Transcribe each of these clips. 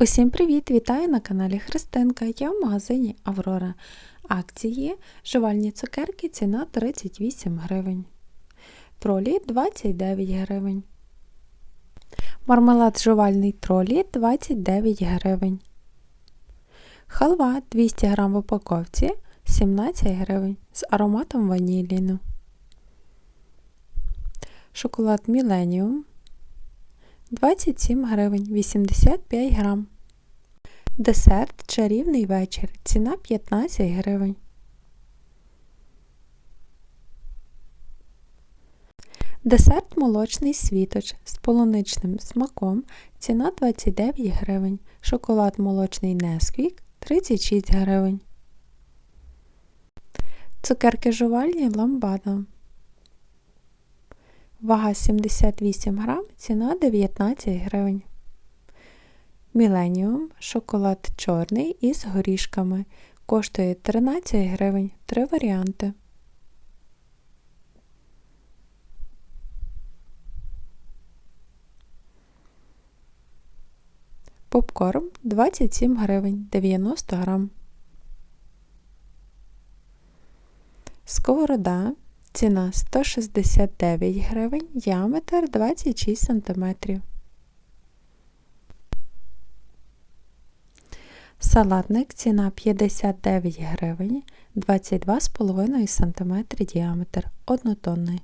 Усім привіт! Вітаю на каналі Христинка. Я в магазині Аврора. Акції жувальні цукерки ціна 38 гривень. Тролі 29 гривень. Мармелад жувальний тролі 29 гривень. Халва 200 г в упаковці 17 гривень з ароматом ваніліну. Шоколад Міленіум 27 гривень 85 грам. Десерт чарівний вечір. Ціна 15 гривень. Десерт молочний світоч з полуничним смаком. Ціна 29 гривень. Шоколад молочний Несквік 36 гривень. Цукерки жувальні ламбада. Вага 78 грам, ціна 19 гривень. Міленіум шоколад чорний із горішками. Коштує 13 гривень. Три варіанти. Попкорн 27 гривень 90 грам. Сковорода Ціна 169 гривень, діаметр 26 см. Салатник ціна 59 гривень, 22,5 см діаметр, однотонний.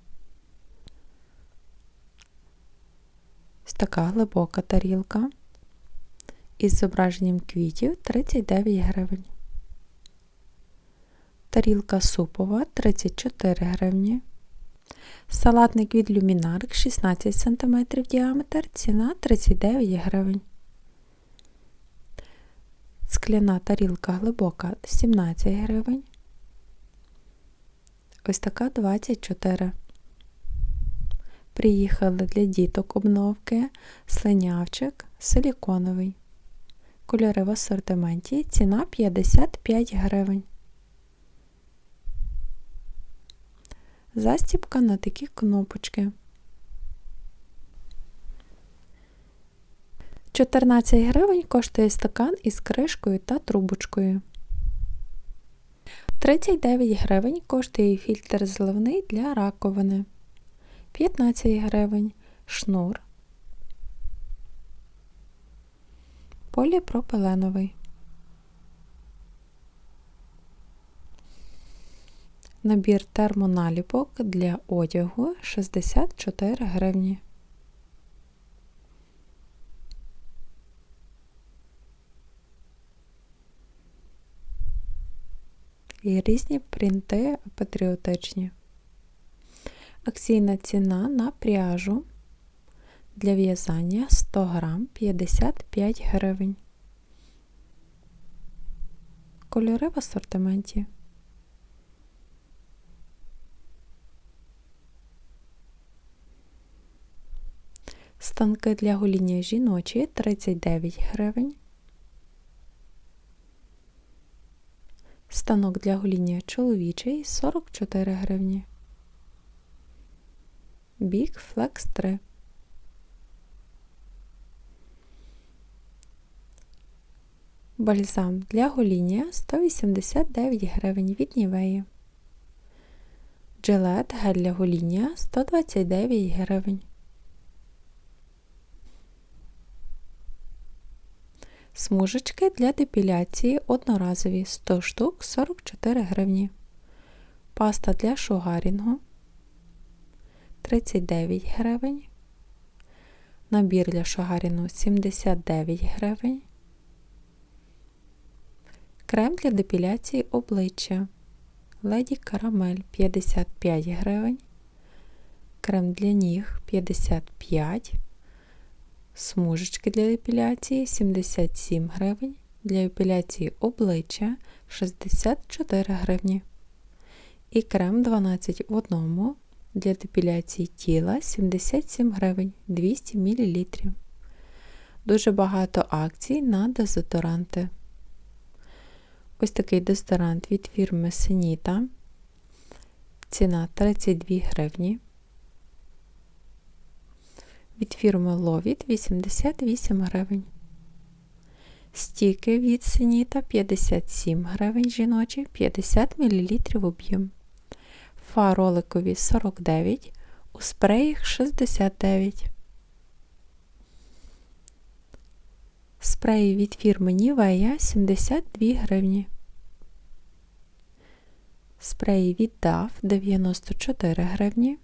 Така глибока тарілка із зображенням квітів 39 гривень. Тарілка супова 34 гривні. Салатник від люмінарик 16 см діаметр, ціна 39 гривень. Скляна тарілка глибока 17 гривень. Ось така 24. Приїхали для діток обновки, слинявчик, силіконовий. Кольори в асортименті, ціна 55 гривень. Застібка на такі кнопочки. 14 гривень коштує стакан із кришкою та трубочкою. 39 гривень коштує фільтр зливний для раковини. 15 гривень шнур. Поліпропиленовий. Набір термоналіпок для одягу 64 гривні. І різні принти патріотичні. Акційна ціна на пряжу для в'язання 100 грам 55 гривень. Кольори в асортименті. Станки для гоління жіночі 39 гривень. Станок для гоління чоловічий 44 гривні. Big Flex 3. Бальзам для гоління 189 гривень від Нівеї. Джилет гель для гоління 129 гривень. Смужечки для депіляції одноразові 100 штук 44 гривні. Паста для шугарінгу 39 гривень. Набір для шугарінгу 79 гривень. Крем для депіляції обличчя Леді Карамель 55 гривень. Крем для ніг 55 гривень. Смужечки для епіляції 77 гривень, для епіляції обличчя 64 гривні. І крем 12 в одному для депіляції тіла 77 гривень 200 мл. Дуже багато акцій на дезодоранти. Ось такий дезодорант від фірми Сеніта. Ціна 32 гривні від фірми Ловіт 88 гривень. Стіки від Сеніта 57 гривень жіночі, 50 мл об'єм. Фа роликові 49, у спреях 69. Спреї від фірми Nivea 72 гривні. Спреї від DAF 94 гривні.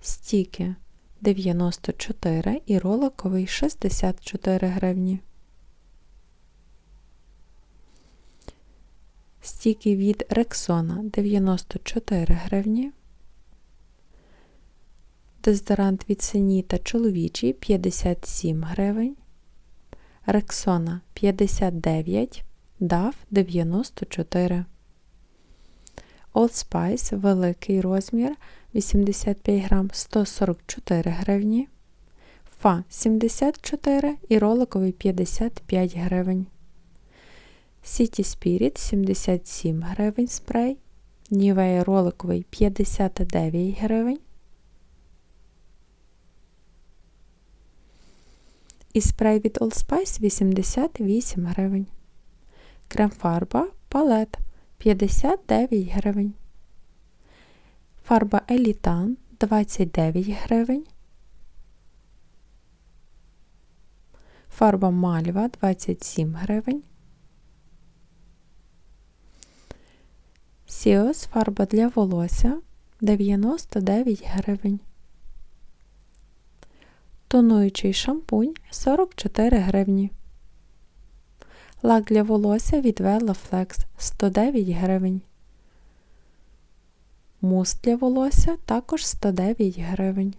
Стіки 94 і роликовий 64 гривні. Стіки від Рексона 94 гривні. Дезодорант від Сеніта чоловічий 57 гривень. Рексона 59, DAF 94. Old Spice великий розмір 85 грам 144 гривні. Фа 74 і роликовий 55 гривень. City Spirit 77 гривень спрей. Нівея роликовий 59 гривень. І спрей від Old Spice 88 гривень. Крем-фарба палет 59 гривень. Фарба Елітан 29 гривень. Фарба Мальва 27 гривень. Сіос фарба для волосся 99 гривень. Тонуючий шампунь 44 гривні. Лак для волосся від Vela Flex 109 гривень. Мус для волосся також 109 гривень.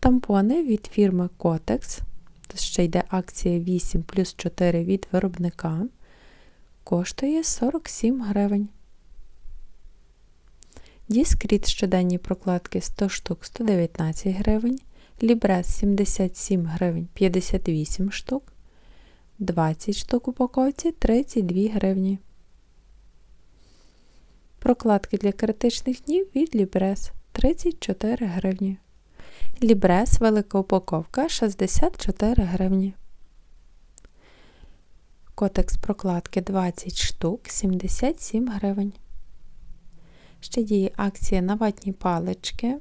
Тампони від фірми Kotex. Ще йде акція 8 плюс 4 від виробника. Коштує 47 гривень. Діскріт щоденні прокладки 100 штук 119 гривень. Лібрес 77 гривень 58 штук. 20 штук упаковці 32 гривні. Прокладки для критичних днів від Лібрес 34 гривні. Лібрес велика упаковка 64 гривні. Котекс прокладки 20 штук 77 гривень. Ще діє акція на ватні палички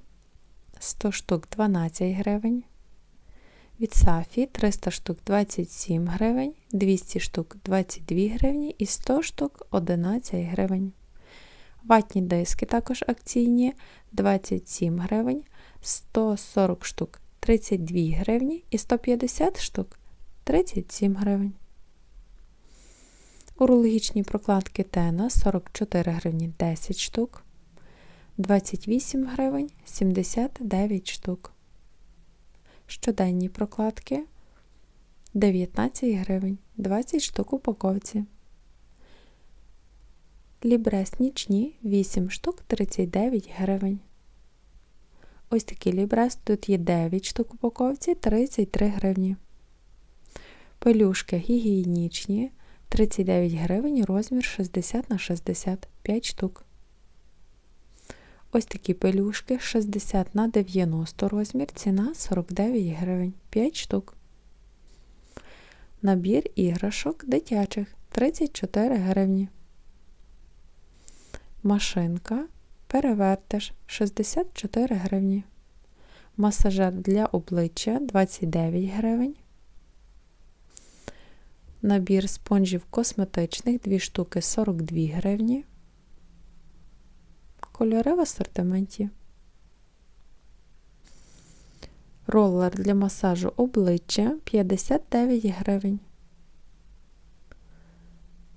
100 штук 12 гривень. Від Сафі 300 штук 27 гривень, 200 штук 22 гривні і 100 штук 11 гривень. Ватні диски також акційні 27 гривень, 140 штук 32 гривні і 150 штук 37 гривень. Урологічні прокладки Тена 44 гривні 10 штук, 28 гривень 79 штук. Щоденні прокладки 19 гривень 20 штук упаковці. Лібрес нічні 8 штук 39 гривень. Ось такий лібрес, тут є 9 штук упаковці 33 гривні. Пелюшки гігієнічні 39 гривень, розмір 60 на 60 5 штук. Ось такі пелюшки 60 на 90 розмір, ціна 49 гривень 5 штук. Набір іграшок дитячих 34 гривні. Машинка перевертиш 64 гривні. Масажер для обличчя 29 гривень. Набір спонжів косметичних 2 штуки 42 гривні. Кольори в асортименті. Ролер для масажу обличчя 59 гривень.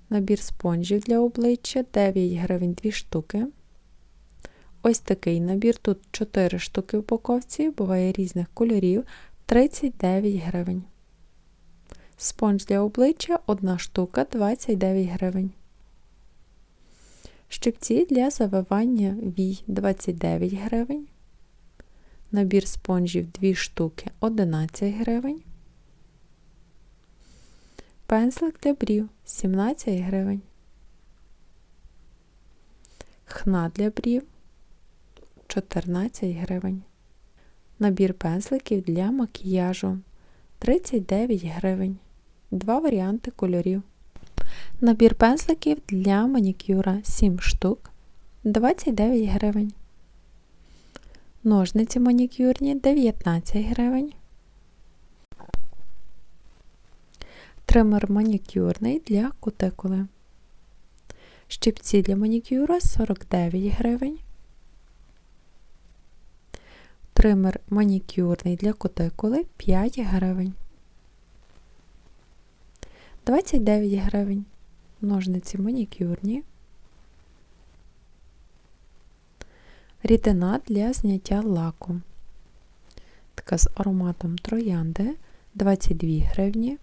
Набір спонжів для обличчя 9 гривень 2 штуки. Ось такий набір. Тут 4 штуки в упаковці, буває різних кольорів 39 гривень. Спонж для обличчя 1 штука 29 гривень. Щипці для завивання вій 29 гривень. Набір спонжів 2 штуки 11 гривень. Пензлик для брів 17 гривень. Хна для брів 14 гривень. Набір пензликів для макіяжу 39 гривень. Два варіанти кольорів. Набір пензликів для манікюра 7 штук 29 гривень. Ножниці манікюрні 19 гривень. Тример манікюрний для кутикули. Щипці для манікюра 49 гривень. Тример манікюрний для кутикули 5 гривень. 29 гривень. Ножниці манікюрні. Рідина для зняття лаку. Така з ароматом троянди 22 гривні.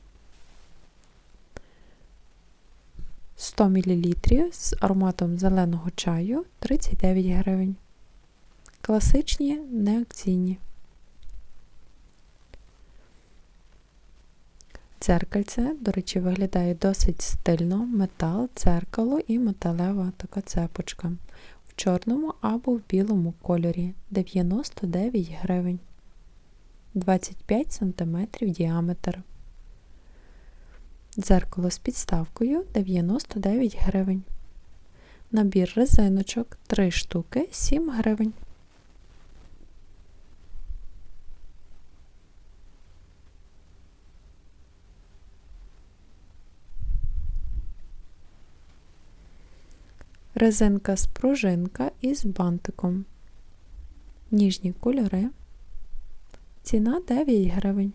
100 мл з ароматом зеленого чаю 39 гривень. Класичні неакційні. Дзеркальце, до речі, виглядає досить стильно, метал, дзеркало і металева така цепочка. В чорному або в білому кольорі 99 гривень. 25 см діаметр. Дзеркало з підставкою 99 гривень. Набір резиночок 3 штуки 7 гривень. Резинка з пружинка із бантиком. Ніжні кольори. Ціна 9 гривень.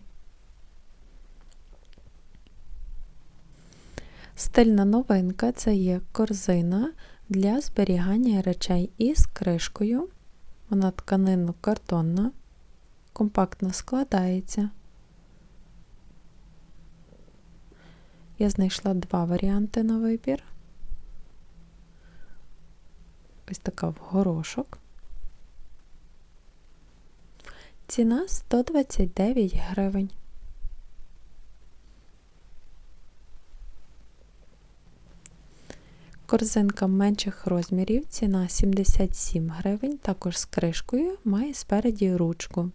Стильна новинка це є корзина для зберігання речей із кришкою. Вона тканинно-картонна, компактно складається. Я знайшла два варіанти на вибір. Ось така в горошок. Ціна 129 гривень. Корзинка менших розмірів, ціна 77 гривень, також з кришкою, має спереді ручку.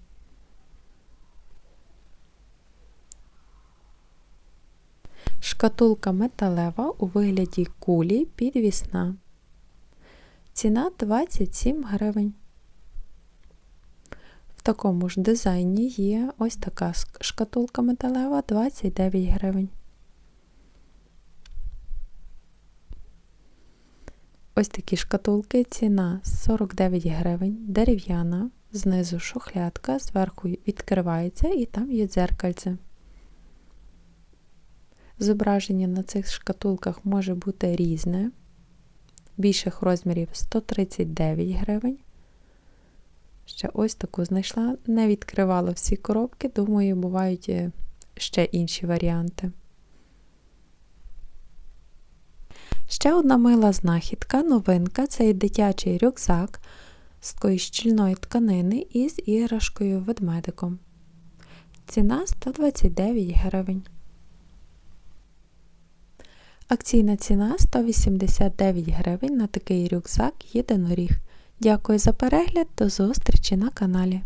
Шкатулка металева у вигляді кулі підвісна. Ціна 27 гривень. В такому ж дизайні є ось така шкатулка металева 29 гривень. Ось такі шкатулки, ціна 49 гривень, дерев'яна, знизу шухлядка, зверху відкривається і там є дзеркальце. Зображення на цих шкатулках може бути різне. Більших розмірів 139 гривень. Ще ось таку знайшла, не відкривала всі коробки, думаю, бувають е, ще інші варіанти. Ще одна мила знахідка, новинка це дитячий рюкзак з щільної тканини із іграшкою ведмедиком. Ціна 129 гривень. Акційна ціна 189 гривень на такий рюкзак єдиноріг. Дякую за перегляд, до зустрічі на каналі.